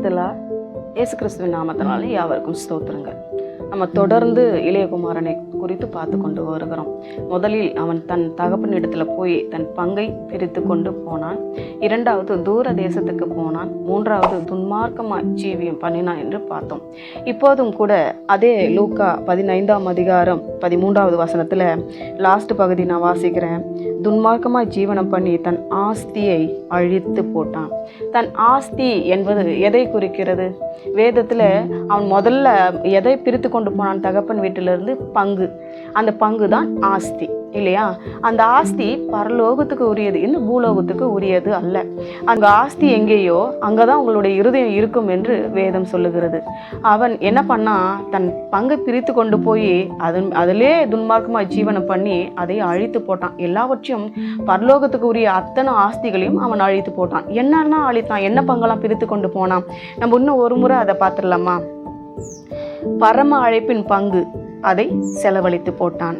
பிரைஸ்தலா இயேசு கிறிஸ்துவின் நாமத்தினாலே யாவருக்கும் ஸ்தோத்திரங்கள். நம்ம தொடர்ந்து இளையகுமாரனை குறித்து பார்த்து கொண்டு வருகிறோம். முதலில் அவன் தன் தகப்பனிடத்தில் போய் தன் பங்கை பிரித்து கொண்டு போனான். இரண்டாவது தூர தேசத்துக்கு போனான். மூன்றாவது துன்மார்க்கமாக ஜீவியம் பண்ணினான் என்று பார்த்தோம். இப்போதும் கூட அதே லூக்கா பதினைந்தாம் அதிகாரம் பதிமூன்றாவது வசனத்தில் லாஸ்ட் பகுதி நான் வாசிக்கிறேன். துன்மார்க்கமாக ஜீவனம் பண்ணி தன் ஆஸ்தியை அழித்து போட்டான். தன் ஆஸ்தி என்பது எதை குறிக்கிறது? வேதத்தில் அவன் முதல்ல எதை பிரித்து கொண்டு போனான் தகப்பன் வீட்டிலிருந்து பங்கு. அந்த பங்கு தான் ஆஸ்தி இல்லையா? அந்த ஆஸ்தி பரலோகத்துக்கு உரியது இந்த பூலோகத்துக்கு உரியது அல்ல. அந்த ஆஸ்தி எங்கேயோ அங்கே தான் உங்களுடைய இருதயம் இருக்கும் என்று வேதம் சொல்லுகிறது. அவன் என்ன பண்ணான் தன் பங்கை பிரித்து கொண்டு போய் அதன் அதிலே துன்மார்க்கமாக ஜீவனம் பண்ணி அதை அழித்து போட்டான். எல்லாவற்றையும் பரலோகத்துக்கு உரிய அத்தனை ஆஸ்திகளையும் அவன் அழித்து போட்டான். என்னன்னா அழித்தான்? என்ன பங்கெல்லாம் பிரித்து கொண்டு போனான்? நம்ம இன்னும் ஒரு முறை அதை பார்த்துடலாமா? பரம அழைப்பின் பங்கு அதை செலவழித்து போட்டான்.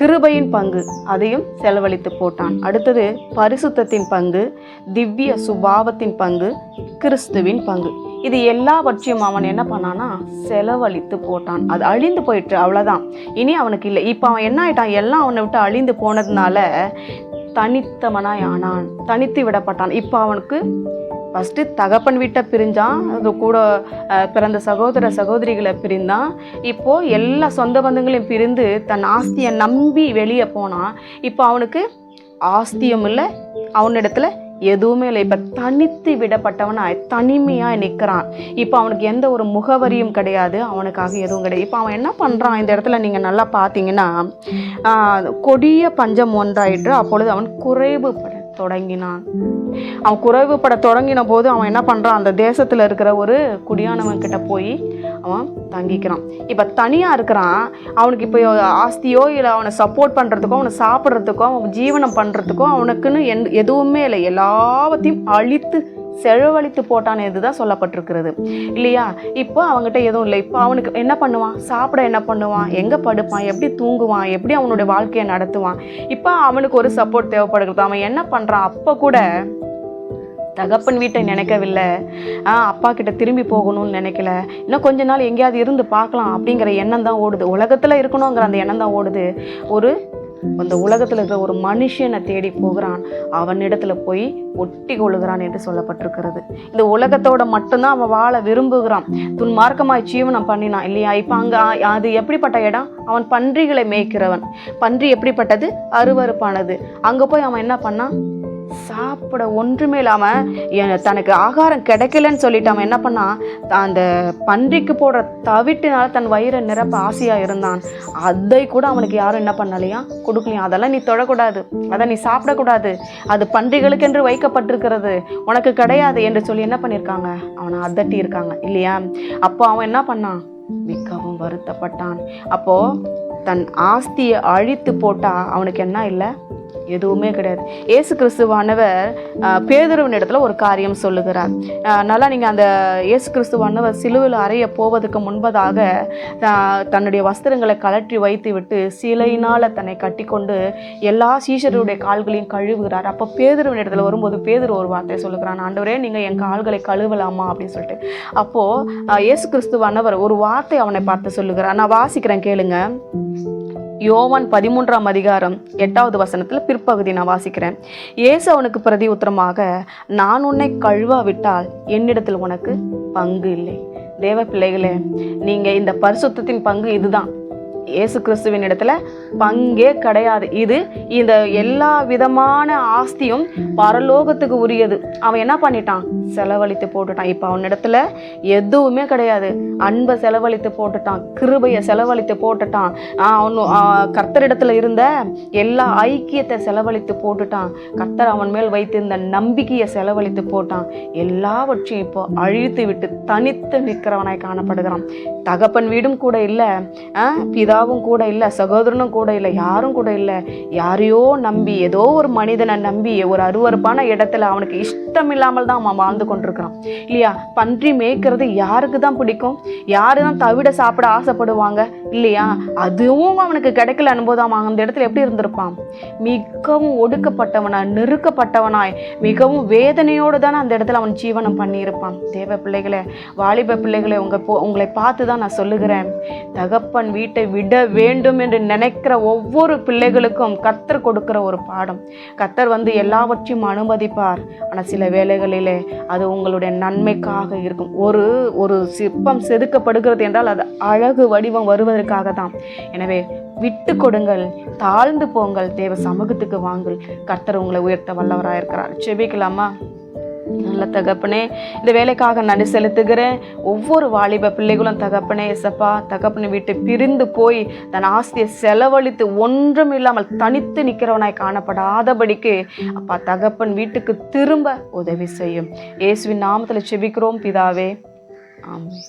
கிருபையின் பங்கு அதையும் செலவழித்து போட்டான். அடுத்தது பரிசுத்தத்தின் பங்கு திவ்ய சுபாவத்தின் பங்கு கிறிஸ்துவின் பங்கு. இது எல்லாவற்றையும் அவன் என்ன பண்ணானா செலவழித்து போட்டான். அது அழிந்து போயிட்டு அவ்வளோதான் இனி அவனுக்கு இல்லை. இப்போ அவன் என்ன ஆயிட்டான்? எல்லாம் அவனை விட்டு அழிந்து போனதுனால தனித்தவனாய் ஆனான். தனித்து விடப்பட்டான். இப்போ அவனுக்கு ஃபஸ்ட்டு தகப்பன் வீட்டை பிரிஞ்சான். அது கூட பிறந்த சகோதர சகோதரிகளை பிரிந்தான். இப்போது எல்லா சொந்த பந்தங்களையும் பிரிந்து தன் ஆஸ்தியை நம்பி வெளியே போனான். இப்போ அவனுக்கு ஆஸ்தியும் இல்லை அவனிடத்துல எதுவுமே இல்லை. இப்போ தனித்து விடப்பட்டவனாய் தனிமையாக நிற்கிறான். இப்போ அவனுக்கு எந்த ஒரு முகவரியும் கிடையாது அவனுக்காக எதுவும் கிடையாது. இப்போ அவன் என்ன பண்ணுறான் இந்த இடத்துல நீங்கள் நல்லா பார்த்தீங்கன்னா கொடிய பஞ்சம் ஒன்றாயிற்று. அப்பொழுது அவன் குறைவுபட தொடங்கினான். அவன் குறைவுபட தொடங்கின போது அவன் என்ன பண்ணுறான் அந்த தேசத்தில் இருக்கிற ஒரு குடியானவன் கிட்ட போய் அவன் தங்கிக்கிறான். இப்போ தனியாக இருக்கிறான். அவனுக்கு இப்போ ஆஸ்தியோ இல்லை அவனை சப்போர்ட் பண்ணுறதுக்கோ அவனை சாப்பிட்றதுக்கோ அவன் ஜீவனம் பண்ணுறதுக்கோ அவனுக்குன்னு எந் எதுவுமே இல்லை. எல்லாவற்றையும் அழித்து செலவழித்து போட்டான் இதுதான் சொல்லப்பட்டிருக்கிறது. இல்லையா? இப்போ அவங்ககிட்ட எதுவும் இல்லை. இப்போ அவனுக்கு என்ன பண்ணுவான்? சாப்பிட என்ன பண்ணுவான்? எங்கே படுப்பான்? எப்படி தூங்குவான்? எப்படி அவனுடைய வாழ்க்கையை நடத்துவான்? இப்போ அவனுக்கு ஒரு சப்போர்ட் தேவைப்படுகிறது. அவன் என்ன பண்ணுறான் அப்போ கூட தகப்பன் வீட்டை நினைக்கவில்லை. அப்பா கிட்ட திரும்பி போகணும்னு நினைக்கல. இன்னும் கொஞ்ச நாள் எங்கேயாவது இருந்து பார்க்கலாம் அப்படிங்கிற எண்ணம் தான் ஓடுது. உலகத்தில் இருக்கணுங்கிற அந்த எண்ணம் தான் ஓடுது. ஒரு அந்த உலகத்தில் இருக்கிற ஒரு மனுஷனை தேடி போகிறான். அவனிடத்துல போய் ஒட்டி கொள்ளுகிறான் என்று சொல்லப்பட்டிருக்கிறது. இந்த உலகத்தோட மட்டும்தான் அவன் வாழ விரும்புகிறான். துன்மார்க்கமாய் ஜீவனம் பண்ணினான் இல்லையா? இப்போ அங்கே அது எப்படிப்பட்ட இடம்? அவன் பன்றிகளை மேய்க்கிறவன். பன்றி எப்படிப்பட்டது? அருவருப்பானது. அங்கே போய் அவன் என்ன பண்ணான்? சாப்பிட ஒன்றுமே இல்லாமல் தனக்கு ஆகாரம் கிடைக்கலன்னு சொல்லிட்டு அவன் என்ன பண்ணான் அந்த பன்றிக்கு போடுற தவிட்டினால தன் வயிறை நிரப்ப ஆசையாக இருந்தான். அதை கூட அவனுக்கு யாரும் என்ன பண்ணலையா? கொடுக்கலையா? அதெல்லாம் நீ தொடக்கூடாது. அதை நீ சாப்பிடக்கூடாது. அது பன்றிகளுக்கென்று வைக்கப்பட்டிருக்கிறது. உனக்கு கிடையாது என்று சொல்லி என்ன பண்ணியிருக்காங்க அவனை அதட்டி இருக்காங்க. இல்லையா? அப்போ அவன் என்ன பண்ணான் மிகவும் வருத்தப்பட்டான். அப்போ தன் ஆஸ்தியை அழித்து போட்டால் அவனுக்கு என்ன இல்லை? எதுவுமே கிடையாது. ஏசு கிறிஸ்துவானவர் பேதுருவின் இடத்துல ஒரு காரியம் சொல்லுகிறார். நல்லா நீங்கள் அந்த ஏசு கிறிஸ்துவானவர் சிலுவில் அறைய போவதற்கு முன்பதாக தன்னுடைய வஸ்திரங்களை கழற்றி வைத்து விட்டு சிலையினால் தன்னை கட்டிக்கொண்டு எல்லா சீஷருடைய கால்களையும் கழுவுகிறார். அப்போ பேதுருவின் இடத்துல வரும்போது பேதுரு ஒரு வார்த்தை சொல்லுகிறான் ஆண்டவரே நீங்கள் என் கால்களை கழுவலாமா? அப்படின்னு சொல்லிட்டு. அப்போது ஏசு கிறிஸ்துவானவர் ஒரு வார்த்தை அவனை பார்த்து சொல்லுகிறார். நான் வாசிக்கிறேன் கேளுங்க. யோவான் பதிமூன்றாம் அதிகாரம் எட்டாவது வசனத்தில் பிற்பகுதி நான் வாசிக்கிறேன். இயேசு அவனுக்கு பிரதி உத்தரமாக நான் உன்னை கழுவாவிட்டால் என்னிடத்தில் உனக்கு பங்கு இல்லை. தேவ பிள்ளைகளே நீங்கள் இந்த பரிசுத்தத்தின் பங்கு இதுதான். இயேசு கிறிஸ்துவின் இடத்துல பங்கே கிடையாது. இது இந்த எல்லா விதமான ஆஸ்தியும் பரலோகத்துக்கு உரியது. அவன் என்ன பண்ணிட்டான்? செலவழித்து போட்டுட்டான். இப்போ அவனிடத்துல எதுவுமே கிடையாது. அன்பை செலவழித்து போட்டுட்டான். கிருபையை செலவழித்து போட்டுட்டான். அவனு கர்த்தரிடத்துல இருந்த எல்லா ஐக்கியத்தை செலவழித்து போட்டுட்டான். கர்த்தர் அவன் மேல் வைத்திருந்த நம்பிக்கையை செலவழித்து போட்டான். எல்லாவற்றையும் இப்போ அழித்து விட்டு தனித்து நிற்கிறவனாய் காணப்படுகிறான். தகப்பன் வீடும் கூட இல்லை. பிதா பிதாவும் கூட இல்லை சகோதரனும் கூட இல்லை யாரும் கூட இல்லை. யாரையோ நம்பி ஏதோ ஒரு மனிதனை நம்பி ஒரு அருவருப்பான இடத்துல அவனுக்கு இஷ்டம் இல்லாமல் தான் அவன் வாழ்ந்து கொண்டிருக்கிறான். இல்லையா? பன்றி மேய்க்கிறது யாருக்கு தான் பிடிக்கும்? யாரு தான் தவிட சாப்பிட ஆசைப்படுவாங்க? இல்லையா? அதுவும் அவனுக்கு கிடைக்கல அனுபவம். அவன் அந்த இடத்துல எப்படி இருந்திருப்பான்? மிகவும் ஒடுக்கப்பட்டவனாய் நெருக்கப்பட்டவனாய் மிகவும் வேதனையோடு தானே அந்த இடத்துல அவன் ஜீவனம் பண்ணியிருப்பான். தேவ பிள்ளைகளை வாலிப பிள்ளைகளை உங்க போ உங்களை பார்த்து தான் நான் சொல்லுகிறேன். தகப்பன் வீட்டை விட வேண்டும் என்று நினைக்கிற ஒவ்வொரு பிள்ளைகளுக்கும் கத்தர் கொடுக்கிற ஒரு பாடம். கர்த்தர் வந்து எல்லாவற்றையும் அனுமதிப்பார். ஆனால் சில வேலைகளிலே அது உங்களுடைய நன்மைக்காக இருக்கும். ஒரு ஒரு சிற்பம் செதுக்கப்படுகிறது என்றால் அது அழகு வடிவம் வருவதற்காக தான். எனவே விட்டு கொடுங்கள் தாழ்ந்து போங்கள் தேவ சமூகத்துக்கு வாங்கள். கர்த்தர் உங்களை உயர்த்த வல்லவராக இருக்கிறார் செபிக்கலாமா நல்ல தகப்பனே இந்த வேலைக்காக நன்றி செலுத்துகிறேன். ஒவ்வொரு வாலிப பிள்ளைகளும் தகப்பனே எசப்பா தகப்பனை விட்டு பிரிந்து போய் தன் ஆஸ்தியை செலவழித்து ஒன்றும் இல்லாமல் தனித்து நிற்கிறவனாய் காணப்படாதபடிக்கு அப்பா தகப்பன் வீட்டுக்கு திரும்ப உதவி செய்யும். இயேசுவின் நாமத்தில் செபிக்கிறோம் பிதாவே. ஆமாம்